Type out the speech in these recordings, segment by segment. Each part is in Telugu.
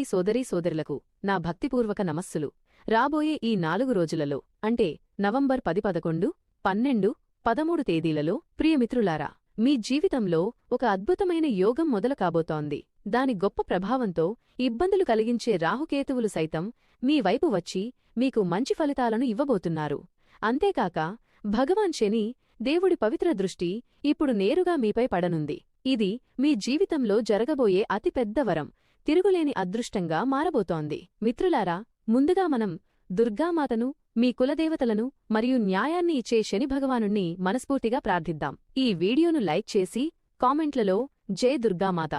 విశ్వాసీ సోదరీ సోదరులకు నా భక్తిపూర్వక నమస్సులు. రాబోయే ఈ నాలుగు రోజులలో అంటే నవంబర్ పది పదకొండు పన్నెండు పదమూడు తేదీలలో ప్రియమిత్రులారా మీ జీవితంలో ఒక అద్భుతమైన యోగం మొదలు కాబోతోంది దాని గొప్ప ప్రభావంతో ఇబ్బందులు కలిగించే రాహుకేతువులు సైతం మీ వైపు వచ్చి మీకు మంచి ఫలితాలను ఇవ్వబోతున్నారు. అంతేకాక భగవాన్ శని దేవుడి పవిత్ర దృష్టి ఇప్పుడు నేరుగా మీపై పడనుంది. ఇది మీ జీవితంలో జరగబోయే అతిపెద్ద వరం. తిరుగులేని అదృష్టంగా మారబోతోంది. మిత్రులారా ముందుగా మనం దుర్గామాతను మీ కులదేవతలను మరియు న్యాయాన్ని ఇచ్చే శని భగవానుణ్ణి మనస్ఫూర్తిగా ప్రార్థిద్దాం. ఈ వీడియోను లైక్ చేసి కామెంట్లలో జై దుర్గామాత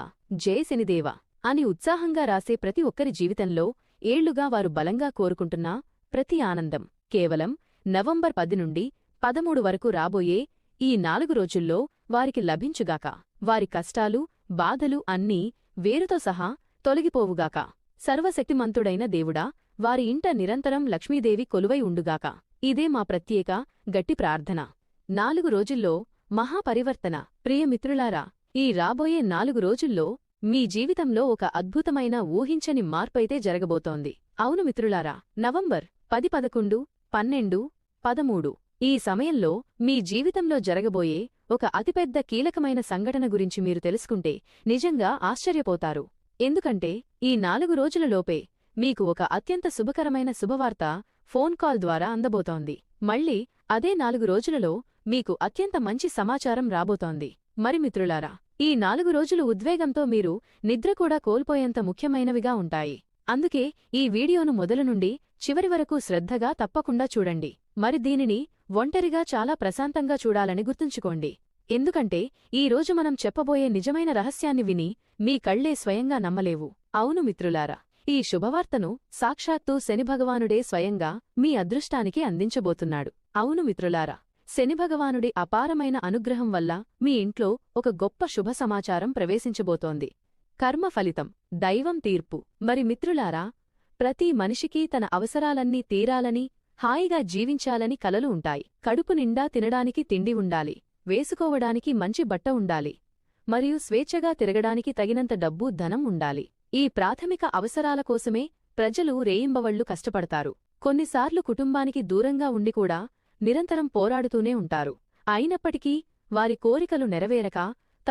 జై శనిదేవ అని ఉత్సాహంగా రాసే ప్రతి ఒక్కరి జీవితంలో ఏళ్ళుగా వారు బలంగా కోరుకుంటున్న ప్రతి ఆనందం. కేవలం నవంబర్ పది నుండి పదమూడు వరకు రాబోయే ఈ నాలుగు రోజుల్లో వారికి లభించుగాక వారి కష్టాలు బాధలు అన్నీ వేరుతో సహా తొలగిపోవుగాక. సర్వశక్తిమంతుడైన దేవుడా వారి ఇంట నిరంతరం లక్ష్మీదేవి కొలువై ఉండుగాక. ఇదే మా ప్రత్యేక గట్టి ప్రార్థన. నాలుగు రోజుల్లో మహాపరివర్తన. ప్రియమిత్రులారా ఈ రాబోయే నాలుగు రోజుల్లో మీ జీవితంలో ఒక అద్భుతమైన ఊహించని మార్పైతే జరగబోతోంది. అవును మిత్రులారా నవంబర్ పది పదకొండు పన్నెండు పదమూడు. ఈ సమయంలో మీ జీవితంలో జరగబోయే ఒక అతిపెద్ద కీలకమైన సంఘటన గురించి మీరు తెలుసుకుంటే నిజంగా ఆశ్చర్యపోతారు. ఎందుకంటే ఈ నాలుగు రోజులలోపే మీకు ఒక అత్యంత శుభకరమైన శుభవార్త ఫోన్ కాల్ ద్వారా అందబోతోంది. మళ్ళీ అదే నాలుగు రోజులలో మీకు అత్యంత మంచి సమాచారం రాబోతోంది. మరి మిత్రులారా ఈ నాలుగు రోజులు ఉద్వేగంతో మీరు నిద్ర కూడా కోల్పోయేంత ముఖ్యమైనవిగా ఉంటాయి. అందుకే ఈ వీడియోను మొదలు నుండి చివరి వరకు శ్రద్ధగా తప్పకుండా చూడండి. మరి దీనిని ఒంటరిగా చాలా ప్రశాంతంగా చూడాలని గుర్తుంచుకోండి. ఎందుకంటే ఈ రోజు మనం చెప్పబోయే నిజమైన రహస్యాన్ని విని మీ కళ్ళే స్వయంగా నమ్మలేవు. అవును మిత్రులారా ఈ శుభవార్తను సాక్షాత్తు శనిభగవానుడే స్వయంగా మీ అదృష్టానికి అందించబోతున్నాడు. అవును మిత్రులారా శనిభగవానుడి అపారమైన అనుగ్రహం వల్ల మీ ఇంట్లో ఒక గొప్ప శుభ సమాచారం ప్రవేశించబోతోంది. కర్మ ఫలితం దైవం తీర్పు. మరి మిత్రులారా ప్రతి మనిషికీ తన అవసరాలన్నీ తీరాలని హాయిగా జీవించాలని కలలు ఉంటాయి. కడుపు నిండా తినడానికి తిండి ఉండాలి. వేసుకోవడానికి మంచి బట్ట ఉండాలి. మరియు స్వేచ్ఛగా తిరగడానికి తగినంత డబ్బు ధనం ఉండాలి. ఈ ప్రాథమిక అవసరాల కోసమే ప్రజలు రేయింబవళ్ళు కష్టపడతారు. కొన్నిసార్లు కుటుంబానికి దూరంగా ఉండి కూడా నిరంతరం పోరాడుతూనే ఉంటారు. అయినప్పటికీ వారి కోరికలు నెరవేరక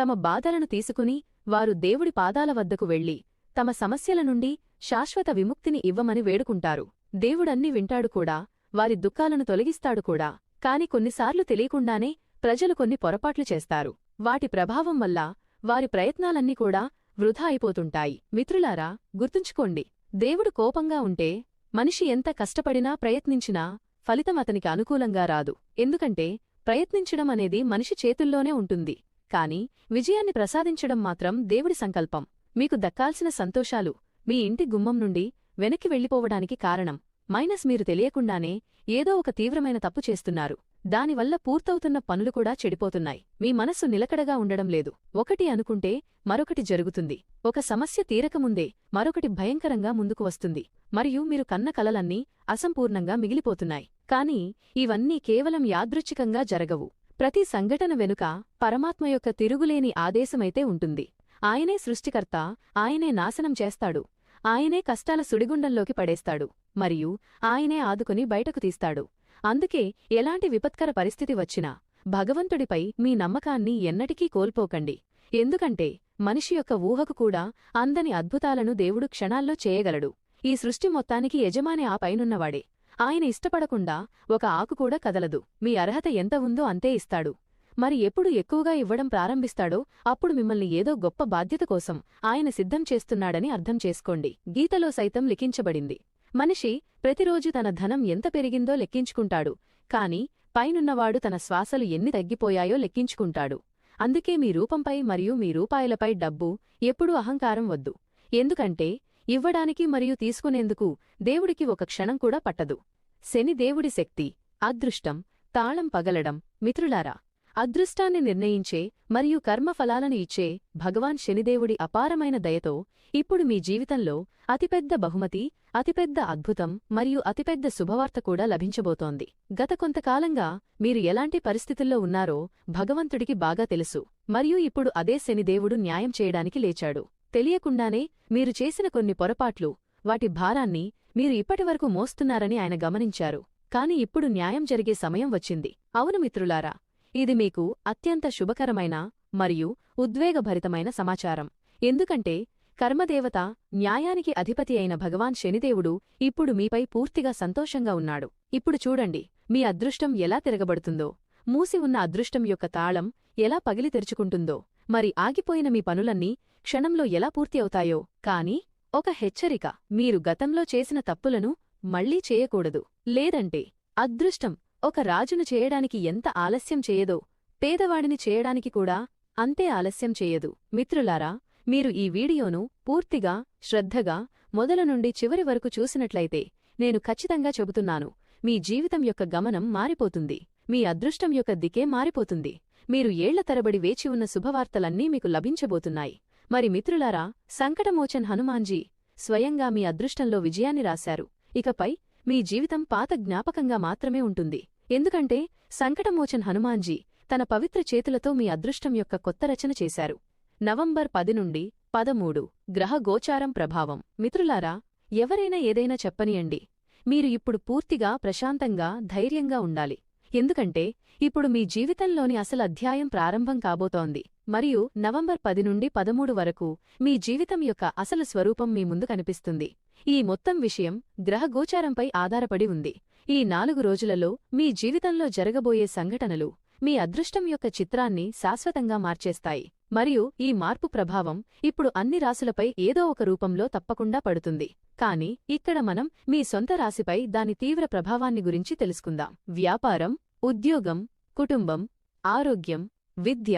తమ బాధలను తీసుకుని వారు దేవుడి పాదాల వద్దకు వెళ్ళి తమ సమస్యల నుండి శాశ్వత విముక్తిని ఇవ్వమని వేడుకుంటారు. దేవుడన్ని వింటాడు కూడా వారి దుఃఖాలను తొలగిస్తాడు కూడా. కాని కొన్నిసార్లు తెలియకుండానే ప్రజలు కొన్ని పొరపాట్లు చేస్తారు. వాటి ప్రభావం వల్ల వారి ప్రయత్నాలన్నీ కూడా వృధా అయిపోతుంటాయి. మిత్రులారా గుర్తుంచుకోండి దేవుడు కోపంగా ఉంటే మనిషి ఎంత కష్టపడినా ప్రయత్నించినా ఫలితం అతనికి అనుకూలంగా రాదు. ఎందుకంటే ప్రయత్నించడం అనేది మనిషి చేతుల్లోనే ఉంటుంది. కాని విజయాన్ని ప్రసాదించడం మాత్రం దేవుడి సంకల్పం. మీకు దక్కాల్సిన సంతోషాలు మీ ఇంటి గుమ్మం నుండి వెనక్కి వెళ్ళిపోవడానికి కారణం. మైనస్ మీరు తెలియకుండానే ఏదో ఒక తీవ్రమైన తప్పు చేస్తున్నారు. దానివల్ల పూర్తవుతున్న పనులు కూడా చెడిపోతున్నాయి. మీ మనస్సు నిలకడగా ఉండడం లేదు. ఒకటి అనుకుంటే మరొకటి జరుగుతుంది. ఒక సమస్య తీరకముందే మరొకటి భయంకరంగా ముందుకు వస్తుంది. మరియు మీరు కన్న కలలన్నీ అసంపూర్ణంగా మిగిలిపోతున్నాయి. కాని ఇవన్నీ కేవలం యాదృచ్ఛికంగా జరగవు. ప్రతి సంఘటన వెనుక పరమాత్మ యొక్క తిరుగులేని ఆదేశమైతే ఉంటుంది. ఆయనే సృష్టికర్త ఆయనే నాశనం చేస్తాడు. ఆయనే కష్టాల సుడిగుండంలోకి పడేస్తాడు మరియు ఆయనే ఆదుకుని బయటకు తీస్తాడు. అందుకే ఎలాంటి విపత్కర పరిస్థితి వచ్చినా భగవంతుడిపై మీ నమ్మకాన్ని ఎన్నటికీ కోల్పోకండి. ఎందుకంటే మనిషి యొక్క ఊహకు కూడా అందని అద్భుతాలను దేవుడు క్షణాల్లో చేయగలడు. ఈ సృష్టి మొత్తానికి యజమాని ఆ పైనున్నవాడే. ఆయన ఇష్టపడకుండా ఒక ఆకు కూడా కదలదు. మీ అర్హత ఎంత ఉందో అంతే ఇస్తాడు. మరి ఎప్పుడు ఎక్కువగా ఇవ్వడం ప్రారంభిస్తాడో అప్పుడు మిమ్మల్ని ఏదో గొప్ప బాధ్యత కోసం ఆయన సిద్ధం చేస్తున్నాడని అర్థం చేసుకోండి. గీతలో సైతం లిఖించబడింది. మనిషి ప్రతిరోజు తన ధనం ఎంత పెరిగిందో లెక్కించుకుంటాడు కాని పైనున్నవాడు తన శ్వాసలు ఎన్ని తగ్గిపోయాయో లెక్కించుకుంటాడు. అందుకే మీ రూపంపై మరియు మీ రూపాయలపై డబ్బు ఎప్పుడూ అహంకారం వద్దు. ఎందుకంటే ఇవ్వడానికి మరియు తీసుకునేందుకు దేవుడికి ఒక క్షణం కూడా పట్టదు. శని దేవుడి శక్తి అదృష్టం తాళం పగలడం. మిత్రులారా అదృష్టాన్ని నిర్ణయించే మరియు కర్మఫలాలను ఇచ్చే భగవాన్ శనిదేవుడి అపారమైన దయతో ఇప్పుడు మీ జీవితంలో అతిపెద్ద బహుమతి అతిపెద్ద అద్భుతం మరియు అతిపెద్ద శుభవార్త కూడా లభించబోతోంది. గత కొంతకాలంగా మీరు ఎలాంటి పరిస్థితుల్లో ఉన్నారో భగవంతుడికి బాగా తెలుసు మరియు ఇప్పుడు అదే శనిదేవుడు న్యాయం చేయడానికి లేచాడు. తెలియకుండానే మీరు చేసిన కొన్ని పొరపాట్లు వాటి భారాన్ని మీరు ఇప్పటివరకు మోస్తున్నారని ఆయన గమనించారు. కాని ఇప్పుడు న్యాయం జరిగే సమయం వచ్చింది. అవును మిత్రులారా ఇది మీకు అత్యంత శుభకరమైన మరియు ఉద్వేగభరితమైన సమాచారం. ఎందుకంటే కర్మదేవత న్యాయానికి అధిపతి అయిన భగవాన్ శనిదేవుడు ఇప్పుడు మీపై పూర్తిగా సంతోషంగా ఉన్నాడు. ఇప్పుడు చూడండి మీ అదృష్టం ఎలా తిరగబడుతుందో. మూసి ఉన్న అదృష్టం యొక్క తాళం ఎలా పగిలి తెరుచుకుంటుందో. మరి ఆగిపోయిన మీ పనులన్నీ క్షణంలో ఎలా పూర్తి అవుతాయో. కాని ఒక హెచ్చరిక మీరు గతంలో చేసిన తప్పులను మళ్ళీ చేయకూడదు. లేదంటే అదృష్టం ఒక రాజును చేయడానికి ఎంత ఆలస్యం చేయదో పేదవాడిని చేయడానికి కూడా అంతే ఆలస్యం చేయదు. మిత్రులారా మీరు ఈ వీడియోను పూర్తిగా శ్రద్ధగా మొదల నుండి చివరి వరకు చూసినట్లయితే నేను ఖచ్చితంగా చెబుతున్నాను మీ జీవితం యొక్క గమనం మారిపోతుంది మీ అదృష్టం యొక్క దికే మారిపోతుంది. మీరు ఏళ్ళ తరబడి వేచి ఉన్న శుభవార్తలన్నీ మీకు లభించబోతున్నాయి. మరి మిత్రులారా సంకటమోచన్ హనుమాన్జీ స్వయంగా మీ అదృష్టంలో విజయాన్ని రాశారు. ఇకపై మీ జీవితం పాత జ్ఞాపకంగా మాత్రమే ఉంటుంది. ఎందుకంటే సంకటమోచన్ హనుమాన్జీ తన పవిత్ర చేతులతో మీ అదృష్టం యొక్క కొత్త రచన చేశారు. నవంబర్ పది నుండి పదమూడు గ్రహ గోచారం ప్రభావం. మిత్రులారా ఎవరైనా ఏదైనా చెప్పనియండి. మీరు ఇప్పుడు పూర్తిగా ప్రశాంతంగా ధైర్యంగా ఉండాలి. ఎందుకంటే ఇప్పుడు మీ జీవితంలోని అసలు అధ్యాయం ప్రారంభం కాబోతోంది. మరియు నవంబర్ పది నుండి పదమూడు వరకు మీ జీవితం యొక్క అసలు స్వరూపం మీ ముందు కనిపిస్తుంది. ఈ మొత్తం విషయం గ్రహగోచారంపై ఆధారపడి ఉంది. ఈ నాలుగు రోజులలో మీ జీవితంలో జరగబోయే సంఘటనలు మీ అదృష్టం యొక్క చిత్రాన్ని శాశ్వతంగా మార్చేస్తాయి. మరియు ఈ మార్పు ప్రభావం ఇప్పుడు అన్ని రాసులపై ఏదో ఒక రూపంలో తప్పకుండా పడుతుంది. కాని ఇక్కడ మనం మీ సొంత రాశిపై దాని తీవ్ర ప్రభావాన్ని గురించి తెలుసుకుందాం. వ్యాపారం ఉద్యోగం కుటుంబం ఆరోగ్యం విద్య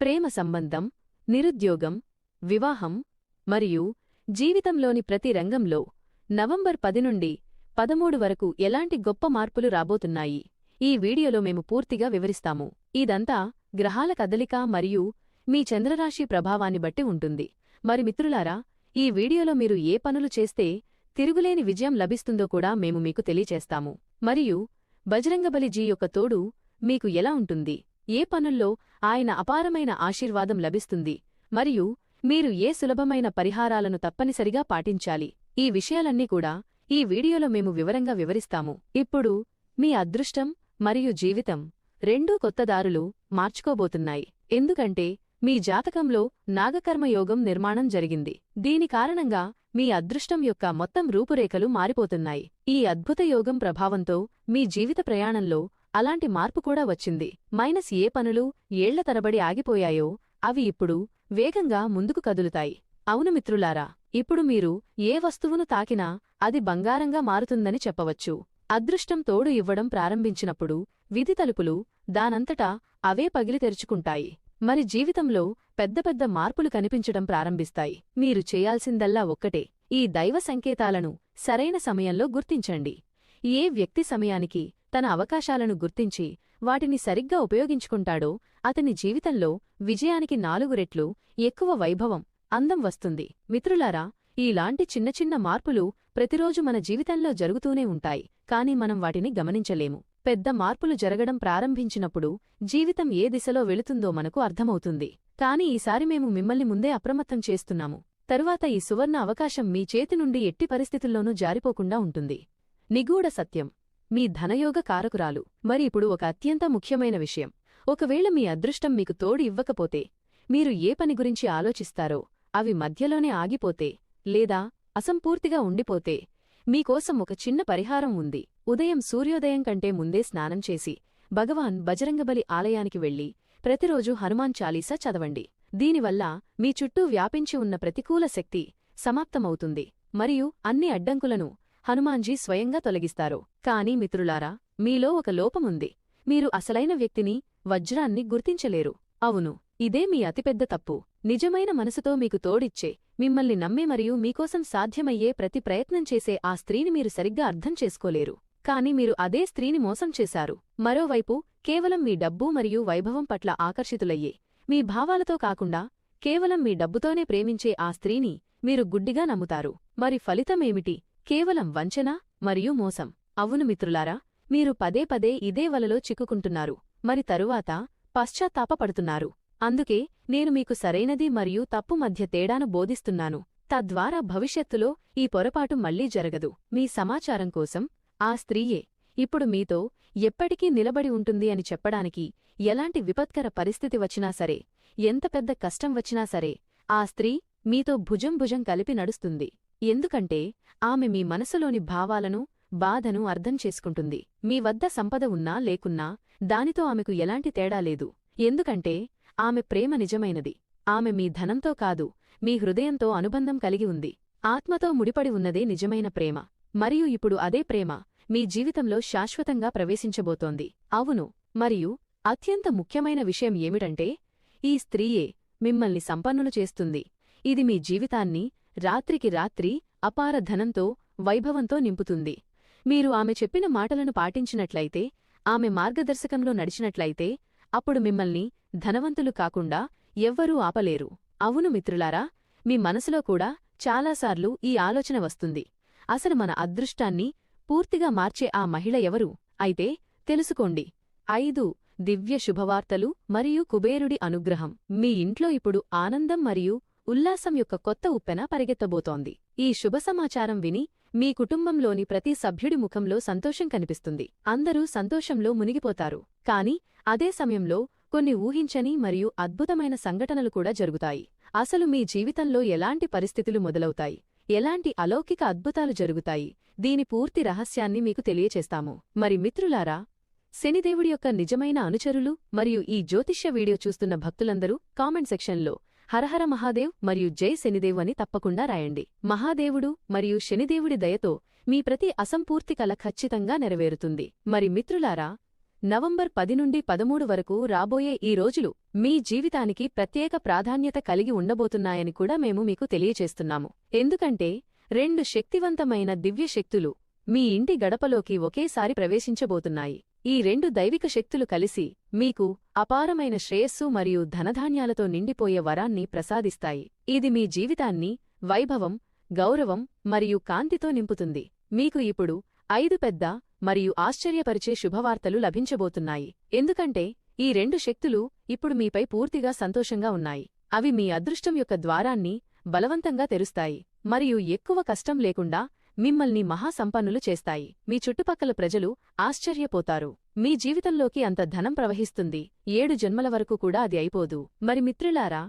ప్రేమ సంబంధం నిరుద్యోగం వివాహం మరియు జీవితంలోని ప్రతి రంగంలో నవంబర్ పది నుండి పదమూడు వరకు ఎలాంటి గొప్ప మార్పులు రాబోతున్నాయి? ఈ వీడియోలో మేము పూర్తిగా వివరిస్తాము. ఇదంతా గ్రహాల కదలిక మరియు మీ చంద్రరాశి ప్రభావాన్ని బట్టి ఉంటుంది. మరి మిత్రులారా ఈ వీడియోలో మీరు ఏ పనులు చేస్తే తిరుగులేని విజయం లభిస్తుందో కూడా మేము మీకు తెలియచేస్తాము. మరియు బజరంగబలి జీ యొక్క తోడు మీకు ఎలా ఉంటుంది? ఏ పనుల్లో ఆయన అపారమైన ఆశీర్వాదం లభిస్తుంది? మరియు మీరు ఏ సులభమైన పరిహారాలను తప్పనిసరిగా పాటించాలి? ఈ విషయాలన్నీ కూడా ఈ వీడియోలో మేము వివరంగా వివరిస్తాము. ఇప్పుడు మీ అదృష్టం మరియు జీవితం రెండూ కొత్త దారులు మార్చుకోబోతున్నాయి. ఎందుకంటే మీ జాతకంలో నాగకర్మయోగం నిర్మాణం జరిగింది. దీని కారణంగా మీ అదృష్టం యొక్క మొత్తం రూపురేఖలు మారిపోతున్నాయి. ఈ అద్భుత యోగం ప్రభావంతో మీ జీవిత ప్రయాణంలో అలాంటి మార్పు కూడా వచ్చింది. మైనస్ ఏ పనులు ఏళ్ళ తరబడి ఆగిపోయాయో అవి ఇప్పుడు వేగంగా ముందుకు కదులుతాయి. అవును మిత్రులారా ఇప్పుడు మీరు ఏ వస్తువును తాకినా అది బంగారంగా మారుతుందని చెప్పవచ్చు. అదృష్టం తోడు ఇవ్వడం ప్రారంభించినప్పుడు విధి తలుపులు దానంతటా అవే పగిలి తెరుచుకుంటాయి. మరి జీవితంలో పెద్ద పెద్ద మార్పులు కనిపించడం ప్రారంభిస్తాయి. మీరు చేయాల్సిందల్లా ఒక్కటే. ఈ దైవ సంకేతాలను సరైన సమయంలో గుర్తించండి. ఏ వ్యక్తి సమయానికి తన అవకాశాలను గుర్తించి వాటిని సరిగ్గా ఉపయోగించుకుంటాడో అతని జీవితంలో విజయానికి నాలుగు రెట్లు ఎక్కువ వైభవం అందం వస్తుంది. మిత్రులారా ఈలాంటి చిన్న చిన్న మార్పులు ప్రతిరోజు మన జీవితంలో జరుగుతూనే ఉంటాయి కాని మనం వాటిని గమనించలేము. పెద్ద మార్పులు జరగడం ప్రారంభించినప్పుడు జీవితం ఏ దిశలో వెళుతుందో మనకు అర్థమవుతుంది. కాని ఈసారి మేము మిమ్మల్ని ముందే అప్రమత్తం చేస్తున్నాము. తరువాత ఈ సువర్ణ అవకాశం మీ చేతి నుండి ఎట్టి పరిస్థితుల్లోనూ జారిపోకుండా ఉంటుంది. నిగూఢ సత్యం. మీ ధనయోగ కారకురాలు. మరి ఇప్పుడు ఒక అత్యంత ముఖ్యమైన విషయం. ఒకవేళ మీ అదృష్టం మీకు తోడు ఇవ్వకపోతే మీరు ఏ పని గురించి ఆలోచిస్తారో అవి మధ్యలోనే ఆగిపోతే లేదా అసంపూర్తిగా ఉండిపోతే మీకోసం ఒక చిన్న పరిహారం ఉంది. ఉదయం సూర్యోదయం కంటే ముందే స్నానం చేసి భగవాన్ బజరంగబలి ఆలయానికి వెళ్ళి ప్రతిరోజు హనుమాన్ చాలీసా చదవండి. దీనివల్ల మీ చుట్టూ వ్యాపించి ఉన్న ప్రతికూల శక్తి సమాప్తమవుతుంది. మరియు అన్ని అడ్డంకులను హనుమాన్జీ స్వయంగా తొలగిస్తారు. కాని మిత్రులారా మీలో ఒక లోపముంది మీరు అసలైన వ్యక్తిని వజ్రాన్ని గుర్తించలేరు. అవును ఇదే మీ అతిపెద్ద తప్పు. నిజమైన మనసుతో మీకు తోడిచ్చే మిమ్మల్ని నమ్మే మరియు మీకోసం సాధ్యమయ్యే ప్రతి ప్రయత్నం చేసే ఆ స్త్రీని మీరు సరిగ్గా అర్థం చేసుకోలేరు. కాని మీరు అదే స్త్రీని మోసం చేశారు. మరోవైపు కేవలం మీ డబ్బు మరియు వైభవం పట్ల ఆకర్షితులయ్యే మీ భావాలతో కాకుండా కేవలం మీ డబ్బుతోనే ప్రేమించే ఆ స్త్రీని మీరు గుడ్డిగా నమ్ముతారు. మరి ఫలితమేమిటి కేవలం వంచన మరియు మోసం. అవును మిత్రులారా మీరు పదే పదే ఇదే వలలో చిక్కుకుంటున్నారు. మరి తరువాత పశ్చాత్తాపపడుతున్నారు. అందుకే నేను మీకు సరైనది మరియు తప్పు మధ్య తేడాను బోధిస్తున్నాను. తద్వారా భవిష్యత్తులో ఈ పొరపాటు మళ్ళీ జరగదు. మీ సమాచారం కోసం ఆ స్త్రీయే ఇప్పుడు మీతో ఎప్పటికీ నిలబడి ఉంటుంది అని చెప్పడానికి ఎలాంటి విపత్కర పరిస్థితి వచ్చినా సరే ఎంత పెద్ద కష్టం వచ్చినా సరే ఆ స్త్రీ మీతో భుజం భుజం కలిపి నడుస్తుంది. ఎందుకంటే ఆమె మీ మనసులోని భావాలను బాధను అర్థం చేసుకుంటుంది. మీ వద్ద సంపద ఉన్నా లేకున్నా దానితో ఆమెకు ఎలాంటి తేడా లేదు. ఎందుకంటే ఆమె ప్రేమ నిజమైనది. ఆమె మీ ధనంతో కాదు మీ హృదయంతో అనుబంధం కలిగి ఉంది. ఆత్మతో ముడిపడి ఉన్నదే నిజమైన ప్రేమ. మరియు ఇప్పుడు అదే ప్రేమ మీ జీవితంలో శాశ్వతంగా ప్రవేశించబోతోంది. అవును మరియు అత్యంత ముఖ్యమైన విషయం ఏమిటంటే ఈ స్త్రీయే మిమ్మల్ని సంపన్నులు చేస్తుంది. ఇది మీ జీవితాన్ని రాత్రికి రాత్రి అపార ధనంతో వైభవంతో నింపుతుంది. మీరు ఆమె చెప్పిన మాటలను పాటించినట్లయితే ఆమె మార్గదర్శకంలో నడిచినట్లయితే అప్పుడు మిమ్మల్ని ధనవంతులు కాకుండా ఎవ్వరూ ఆపలేరు. అవును మిత్రులారా మీ మనసులో కూడా చాలాసార్లు ఈ ఆలోచన వస్తుంది. అసలు మన అదృష్టాన్ని పూర్తిగా మార్చే ఆ మహిళ ఎవరు? అయితే తెలుసుకోండి. ఐదు దివ్య శుభవార్తలు మరియు కుబేరుడి అనుగ్రహం. మీ ఇంట్లో ఇప్పుడు ఆనందం మరియు ఉల్లాసం యొక్క కొత్త ఉప్పెన పరిగెత్తబోతోంది. ఈ శుభ సమాచారం విని మీ కుటుంబంలోని ప్రతి సభ్యుడి ముఖంలో సంతోషం కనిపిస్తుంది. అందరూ సంతోషంలో మునిగిపోతారు. కాని అదే సమయంలో కొన్ని ఊహించని మరియు అద్భుతమైన సంఘటనలు కూడా జరుగుతాయి. అసలు మీ జీవితంలో ఎలాంటి పరిస్థితులు మొదలవుతాయి? ఎలాంటి అలౌకిక అద్భుతాలు జరుగుతాయి? దీని పూర్తి రహస్యాన్ని మీకు తెలియచేస్తాము. మరి మిత్రులారా శనిదేవుడి యొక్క నిజమైన అనుచరులు మరియు ఈ జ్యోతిష్య వీడియో చూస్తున్న భక్తులందరూ కామెంట్ సెక్షన్లో హరహర మహాదేవ్ మరియు జై శనిదేవ్ అని తప్పకుండా రాయండి. మహాదేవుడు మరియు శనిదేవుడి దయతో మీ ప్రతి అసంపూర్తి కల ఖచ్చితంగా నెరవేరుతుంది. మరి మిత్రులారా నవంబర్ పది నుండి పదమూడు వరకు రాబోయే ఈ రోజులు మీ జీవితానికి ప్రత్యేక ప్రాధాన్యత కలిగి ఉండబోతున్నాయని కూడా మేము మీకు తెలియచేస్తున్నాము. ఎందుకంటే రెండు శక్తివంతమైన దివ్యశక్తులు మీ ఇంటి గడపలోకి ఒకేసారి ప్రవేశించబోతున్నాయి. ఈ రెండు దైవిక శక్తులు కలిసి మీకు అపారమైన శ్రేయస్సు మరియు ధనధాన్యాలతో నిండిపోయే వరాన్ని ప్రసాదిస్తాయి. ఇది మీ జీవితాన్ని వైభవం గౌరవం మరియు కాంతితో నింపుతుంది. మీకు ఇప్పుడు ఐదు పెద్ద మరియు ఆశ్చర్యపరిచే శుభవార్తలు లభించబోతున్నాయి. ఎందుకంటే ఈ రెండు శక్తులు ఇప్పుడు మీపై పూర్తిగా సంతోషంగా ఉన్నాయి. అవి మీ అదృష్టం యొక్క ద్వారాన్ని బలవంతంగా తెరుస్తాయి. మరియు ఎక్కువ కష్టం లేకుండా మిమ్మల్ని మహాసంపన్నులు చేస్తాయి. మీ చుట్టుపక్కల ప్రజలు ఆశ్చర్యపోతారు. మీ జీవితంలోకి అంత ధనం ప్రవహిస్తుంది. ఏడు జన్మల వరకు కూడా అది అయిపోదు. మరి మిత్రులారా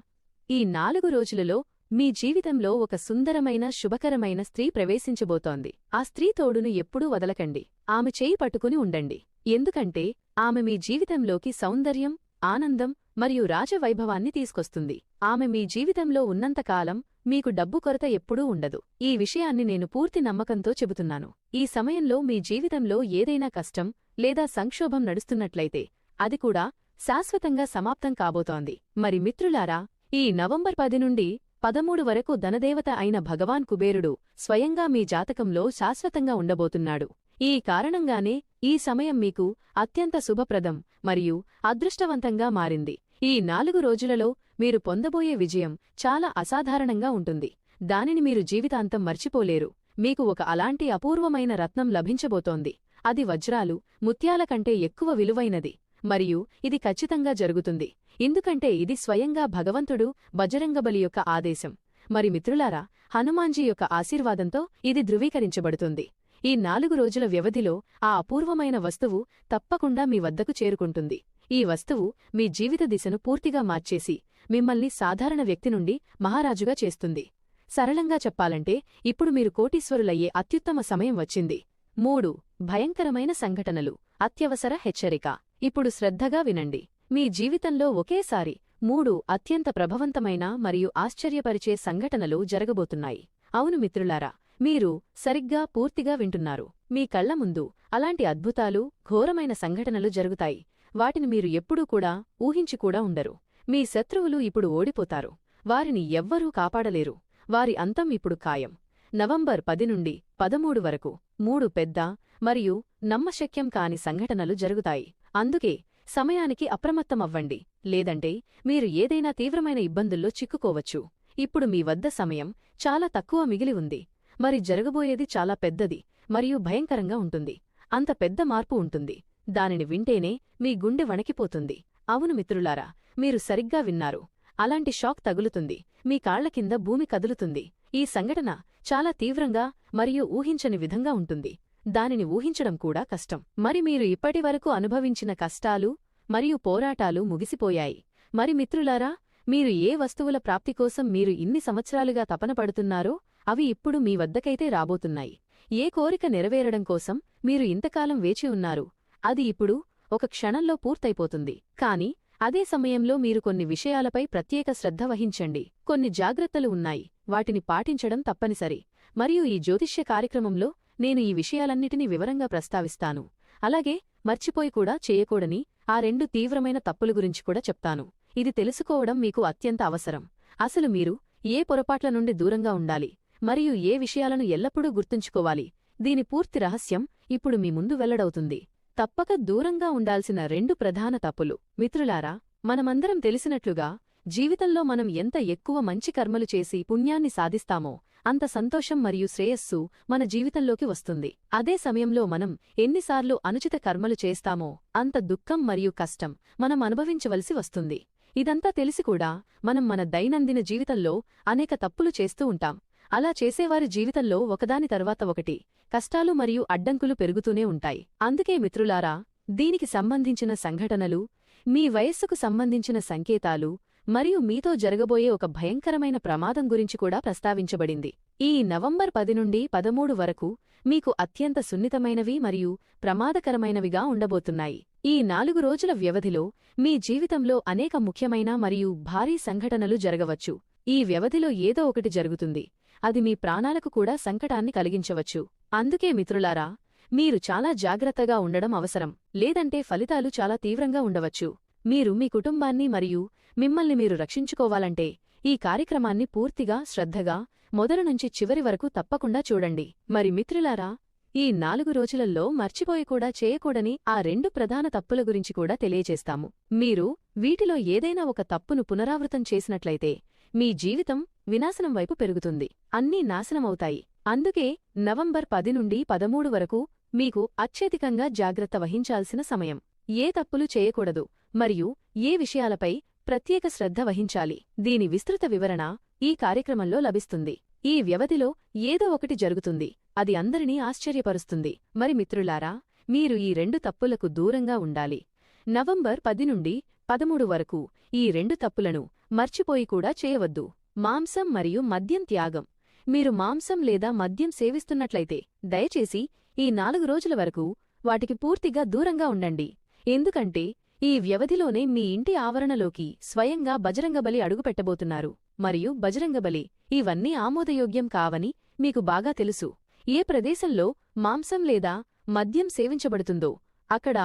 ఈ నాలుగు రోజులలో మీ జీవితంలో ఒక సుందరమైన శుభకరమైన స్త్రీ ప్రవేశించబోతోంది. ఆ స్త్రీ తోడును ఎప్పుడూ వదలకండి. ఆమె చేయి పట్టుకుని ఉండండి. ఎందుకంటే ఆమె మీ జీవితంలోకి సౌందర్యం ఆనందం మరియు రాజవైభవాన్ని తీసుకొస్తుంది. ఆమె మీ జీవితంలో ఉన్నంతకాలం మీకు డబ్బు కొరత ఎప్పుడూ ఉండదు. ఈ విషయాన్ని నేను పూర్తి నమ్మకంతో చెబుతున్నాను. ఈ సమయంలో మీ జీవితంలో ఏదైనా కష్టం లేదా సంక్షోభం నడుస్తున్నట్లయితే అది కూడా శాశ్వతంగా సమాప్తం కాబోతోంది. మరి మిత్రులారా ఈ నవంబర్ పది నుండి పదమూడు వరకు ధనదేవత అయిన భగవాన్ కుబేరుడు స్వయంగా మీ జాతకంలో శాశ్వతంగా ఉండబోతున్నాడు. ఈ కారణంగానే ఈ సమయం మీకు అత్యంత శుభప్రదం మరియు అదృష్టవంతంగా మారింది. ఈ నాలుగు రోజులలో మీరు పొందబోయే విజయం చాలా అసాధారణంగా ఉంటుంది. దానిని మీరు జీవితాంతం మర్చిపోలేరు. మీకు ఒక అలాంటి అపూర్వమైన రత్నం లభించబోతోంది. అది వజ్రాలు ముత్యాల కంటే ఎక్కువ విలువైనది. మరియు ఇది ఖచ్చితంగా జరుగుతుంది. ఎందుకంటే ఇది స్వయంగా భగవంతుడు బజరంగబలి యొక్క ఆదేశం. మరి మిత్రులారా హనుమాన్జీ యొక్క ఆశీర్వాదంతో ఇది ధృవీకరించబడుతుంది. ఈ నాలుగు రోజుల వ్యవధిలో ఆ అపూర్వమైన వస్తువు తప్పకుండా మీ వద్దకు చేరుకుంటుంది. ఈ వస్తువు మీ జీవిత దిశను పూర్తిగా మార్చేసి మిమ్మల్ని సాధారణ వ్యక్తి నుండి మహారాజుగా చేస్తుంది. సరళంగా చెప్పాలంటే ఇప్పుడు మీరు కోటీశ్వరులయ్యే అత్యుత్తమ సమయం వచ్చింది. మూడు భయంకరమైన సంఘటనలు అత్యవసర హెచ్చరిక. ఇప్పుడు శ్రద్ధగా వినండి. మీ జీవితంలో ఒకేసారి మూడు అత్యంత ప్రభవంతమైన మరియు ఆశ్చర్యపరిచే సంఘటనలు జరగబోతున్నాయి. అవును మిత్రులారా మీరు సరిగ్గా పూర్తిగా వింటున్నారు. మీ కళ్ళ ముందు అలాంటి అద్భుతాలు ఘోరమైన సంఘటనలు జరుగుతాయి. వాటిని మీరు ఎప్పుడూ కూడా ఊహించికూడా ఉండరు. మీ శత్రువులు ఇప్పుడు ఓడిపోతారు. వారిని ఎవ్వరూ కాపాడలేరు. వారి అంతం ఇప్పుడు ఖాయం. నవంబర్ పది నుండి పదమూడు వరకు మూడు పెద్ద మరియు నమ్మశక్యం కాని సంఘటనలు జరుగుతాయి. అందుకే సమయానికి అప్రమత్తమవ్వండి. లేదంటే మీరు ఏదైనా తీవ్రమైన ఇబ్బందుల్లో చిక్కుకోవచ్చు. ఇప్పుడు మీ వద్ద సమయం చాలా తక్కువ మిగిలి ఉంది. మరి జరగబోయేది చాలా పెద్దది మరియు భయంకరంగా ఉంటుంది. అంత పెద్ద మార్పు ఉంటుంది. దానిని వింటేనే మీ గుండె వణికిపోతుంది. అవును మిత్రులారా మీరు సరిగ్గా విన్నారు. అలాంటి షాక్ తగులుతుంది. మీ కాళ్ళ కింద భూమి కదులుతుంది. ఈ సంఘటన చాలా తీవ్రంగా మరియు ఊహించని విధంగా ఉంటుంది. దానిని ఊహించడం కూడా కష్టం. మరి మీరు ఇప్పటివరకు అనుభవించిన కష్టాలు మరియు పోరాటాలు ముగిసిపోయాయి. మరి మిత్రులారా మీరు ఏ వస్తువుల ప్రాప్తి కోసం మీరు ఇన్ని సంవత్సరాలుగా తపన పడుతున్నారో అవి ఇప్పుడు మీ వద్దకైతే రాబోతున్నాయి. ఏ కోరిక నెరవేరడం కోసం మీరు ఇంతకాలం వేచి ఉన్నారు అది ఇప్పుడు ఒక క్షణంలో పూర్తయిపోతుంది. కాని అదే సమయంలో మీరు కొన్ని విషయాలపై ప్రత్యేక శ్రద్ధ వహించండి. కొన్ని జాగ్రత్తలు ఉన్నాయి వాటిని పాటించడం తప్పనిసరి. మరియు ఈ జ్యోతిష్య కార్యక్రమంలో నేను ఈ విషయాలన్నిటినీ వివరంగా ప్రస్తావిస్తాను. అలాగే మర్చిపోయి కూడా చేయకూడని ఆ రెండు తీవ్రమైన తప్పుల గురించి కూడా చెప్తాను. ఇది తెలుసుకోవడం మీకు అత్యంత అవసరం. అసలు మీరు ఏ పొరపాట్ల నుండి దూరంగా ఉండాలి? మరియు ఏ విషయాలను ఎల్లప్పుడూ గుర్తుంచుకోవాలి? దీని పూర్తి రహస్యం ఇప్పుడు మీ ముందు వెల్లడవుతుంది. తప్పక దూరంగా ఉండాల్సిన రెండు ప్రధాన తప్పులు. మిత్రులారా మనమందరం తెలిసినట్లుగా జీవితంలో మనం ఎంత ఎక్కువ మంచి కర్మలు చేసి పుణ్యాన్ని సాధిస్తామో అంత సంతోషం మరియు శ్రేయస్సు మన జీవితంలోకి వస్తుంది. అదే సమయంలో మనం ఎన్నిసార్లు అనుచిత కర్మలు చేస్తామో అంత దుఃఖం మరియు కష్టం మనం అనుభవించవలసి వస్తుంది. ఇదంతా తెలిసి కూడా మనం మన దైనందిన జీవితంలో అనేక తప్పులు చేస్తూ ఉంటాం. అలా చేసేవారి జీవితంలో ఒకదాని తర్వాత ఒకటి కష్టాలు మరియు అడ్డంకులు పెరుగుతూనే ఉంటాయి. అందుకే మిత్రులారా దీనికి సంబంధించిన సంఘటనలు మీ వయస్సుకు సంబంధించిన సంకేతాలు మరియు మీతో జరగబోయే ఒక భయంకరమైన ప్రమాదం గురించి కూడా ప్రస్తావించబడింది. ఈ నవంబర్ పది నుండి పదమూడు వరకు మీకు అత్యంత సున్నితమైనవి మరియు ప్రమాదకరమైనవిగా ఉండబోతున్నాయి. ఈ నాలుగు రోజుల వ్యవధిలో మీ జీవితంలో అనేక ముఖ్యమైన మరియు భారీ సంఘటనలు జరగవచ్చు. ఈ వ్యవధిలో ఏదో ఒకటి జరుగుతుంది. అది మీ ప్రాణాలకు కూడా సంకటాన్ని కలిగించవచ్చు. అందుకే మిత్రులారా మీరు చాలా జాగ్రత్తగా ఉండడం అవసరం. లేదంటే ఫలితాలు చాలా తీవ్రంగా ఉండవచ్చు. మీరు మీ కుటుంబాన్ని మరియు మిమ్మల్ని మీరు రక్షించుకోవాలంటే ఈ కార్యక్రమాన్ని పూర్తిగా శ్రద్ధగా మొదలు నుంచి చివరి వరకు తప్పకుండా చూడండి. మరి మిత్రులారా ఈ నాలుగు రోజులలో మర్చిపోయి కూడా చేయకూడని ఆ రెండు ప్రధాన తప్పుల గురించి కూడా తెలియజేస్తాము. మీరు వీటిలో ఏదైనా ఒక తప్పును పునరావృతం చేసినట్లయితే మీ జీవితం వినాశనం వైపు పెరుగుతుంది. అన్నీ నాశనమవుతాయి అందుకే నవంబర్ పది నుండి పదమూడు వరకు మీకు అత్యధికంగా జాగ్రత్త వహించాల్సిన సమయం. ఏ తప్పులు చేయకూడదు. మరియు ఏ విషయాలపై ప్రత్యేక శ్రద్ధ వహించాలి? దీని విస్తృత వివరణ ఈ కార్యక్రమంలో లభిస్తుంది. ఈ వ్యవధిలో ఏదో ఒకటి జరుగుతుంది. అది అందరినీ ఆశ్చర్యపరుస్తుంది. మరి మిత్రులారా మీరు ఈ రెండు తప్పులకు దూరంగా ఉండాలి. నవంబర్ పది నుండి పదమూడు వరకు ఈ రెండు తప్పులను మర్చిపోయి కూడా చేయవద్దు. మాంసం మరియు మద్యం త్యాగం. మీరు మాంసం లేదా మద్యం సేవిస్తున్నట్లయితే దయచేసి ఈ నాలుగు రోజుల వరకు వాటికి పూర్తిగా దూరంగా ఉండండి. ఎందుకంటే ఈ వ్యవధిలోనే మీ ఇంటి ఆవరణలోకి స్వయంగా బజరంగబలి అడుగుపెట్టబోతున్నారు మరియు బజరంగబలి ఇవన్నీ ఆమోదయోగ్యం కావని మీకు బాగా తెలుసు. ఏ ప్రదేశంలో మాంసం లేదా మద్యం సేవించబడుతుందో అక్కడ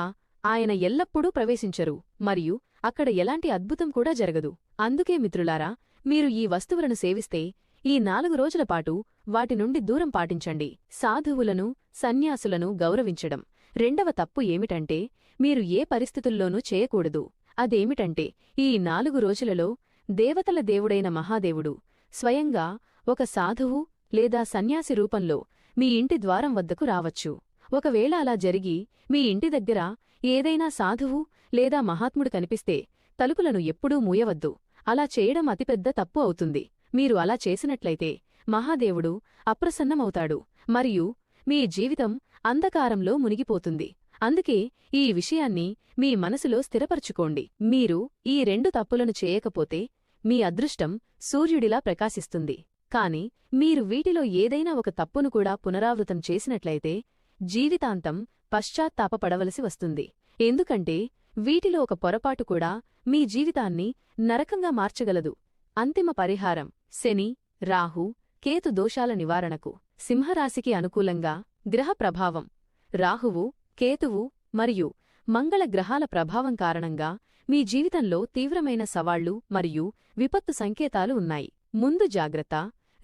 ఆయన ఎల్లప్పుడూ ప్రవేశించరు. మరియు అక్కడ ఎలాంటి అద్భుతం కూడా జరగదు. అందుకే మిత్రులారా మీరు ఈ వస్తువులను సేవిస్తే ఈ నాలుగు రోజుల పాటు వాటి నుండి దూరం పాటించండి. సాధువులను సన్యాసులను గౌరవించడం. రెండవ తప్పు ఏమిటంటే మీరు ఏ పరిస్థితుల్లోనూ చేయకూడదు. అదేమిటంటే ఈ నాలుగు రోజులలో దేవతల దేవుడైన మహాదేవుడు స్వయంగా ఒక సాధువు లేదా సన్యాసి రూపంలో మీ ఇంటి ద్వారం వద్దకు రావచ్చు. ఒకవేళ అలా జరిగి మీ ఇంటి దగ్గర ఏదైనా సాధువు లేదా మహాత్ముడు కనిపిస్తే తలుపులను ఎప్పుడూ మూయవద్దు. అలా చేయడం అతిపెద్ద తప్పు అవుతుంది. మీరు అలా చేసినట్లయితే మహాదేవుడు అప్రసన్నమవుతాడు. మరియు మీ జీవితం అంధకారంలో మునిగిపోతుంది. అందుకే ఈ విషయాన్ని మీ మనసులో స్థిరపరచుకోండి. మీరు ఈ రెండు తప్పులను చేయకపోతే మీ అదృష్టం సూర్యుడిలా ప్రకాశిస్తుంది. కాని మీరు వీటిలో ఏదైనా ఒక తప్పును కూడా పునరావృతం చేసినట్లయితే జీవితాంతం పశ్చాత్తాపపడవలసి వస్తుంది. ఎందుకంటే వీటిలో ఒక పొరపాటు కూడా మీ జీవితాన్ని నరకంగా మార్చగలదు. అంతిమ పరిహారం శని రాహు కేతు దోషాల నివారణకు సింహరాశికి అనుకూలంగా గ్రహ ప్రభావం రాహువు కేతువు మరియు మంగళ గ్రహాల ప్రభావం కారణంగా మీ జీవితంలో తీవ్రమైన సవాళ్ళు మరియు విపత్తు సంకేతాలు ఉన్నాయి. ముందు జాగ్రత్త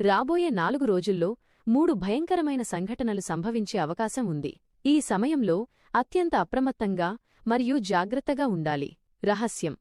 రాబోయే నాలుగు రోజుల్లో మూడు భయంకరమైన సంఘటనలు సంభవించే అవకాశం ఉంది. ఈ సమయంలో అత్యంత అప్రమత్తంగా మరియు జాగ్రత్తగా ఉండాలి. రహస్యం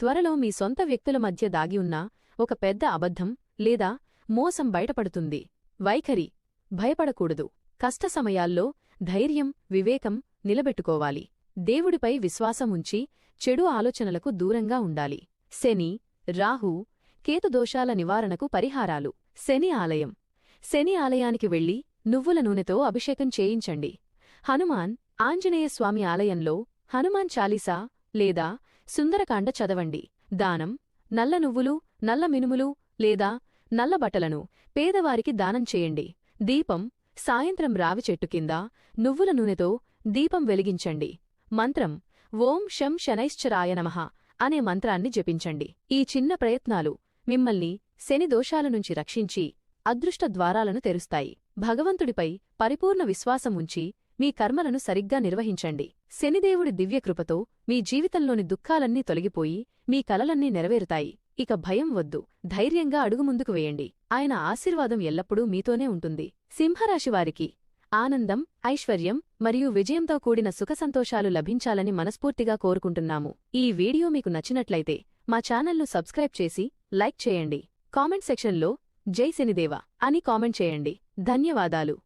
త్వరలో మీ సొంత వ్యక్తుల మధ్య దాగి ఉన్న ఒక పెద్ద అబద్ధం లేదా మోసం బయటపడుతుంది. వైఖరి భయపడకూడదు. కష్ట సమయాల్లో ధైర్యం వివేకం నిలబెట్టుకోవాలి. దేవుడిపై విశ్వాసం ఉంచి చెడు ఆలోచనలకు దూరంగా ఉండాలి. శని రాహు కేతు దోషాల నివారణకు పరిహారాలు. శని ఆలయం. శని ఆలయానికి వెళ్ళి నువ్వుల నూనెతో అభిషేకం చేయించండి. హనుమాన్ ఆంజనేయస్వామి ఆలయంలో హనుమాన్ చాలీసా లేదా సుందరకాండ చదవండి. దానం నల్ల నువ్వులు నల్ల మినుములు లేదా నల్ల బట్టలను పేదవారికి దానం చేయండి. దీపం సాయంత్రం రావి చెట్టు కింద నువ్వుల నూనెతో దీపం వెలిగించండి. మంత్రం ఓం శం శనైశ్చరాయ నమః అనే మంత్రాన్ని జపించండి. ఈ చిన్న ప్రయత్నాలు మిమ్మల్ని శని దోషాల నుంచి రక్షించి అదృష్ట ద్వారాలను తెరుస్తాయి. భగవంతుడిపై పరిపూర్ణ విశ్వాసం ఉంచి మీ కర్మలను సరిగ్గా నిర్వహించండి. శనిదేవుడి దివ్యకృపతో మీ జీవితంలోని దుఃఖాలన్నీ తొలగిపోయి మీ కలలన్నీ నెరవేరుతాయి. ఇక భయం వద్దు. ధైర్యంగా అడుగు ముందుకు వేయండి. ఆయన ఆశీర్వాదం ఎల్లప్పుడూ మీతోనే ఉంటుంది. సింహరాశివారికి ఆనందం ఐశ్వర్యం మరియు విజయంతో కూడిన సుఖసంతోషాలు లభించాలని మనస్ఫూర్తిగా కోరుకుంటున్నాము. ఈ వీడియో మీకు నచ్చినట్లయితే మా ఛానల్ను సబ్స్క్రైబ్ చేసి లైక్ చేయండి. కామెంట్ సెక్షన్లో జై శనిదేవ అని కామెంట్ చేయండి. ధన్యవాదాలు.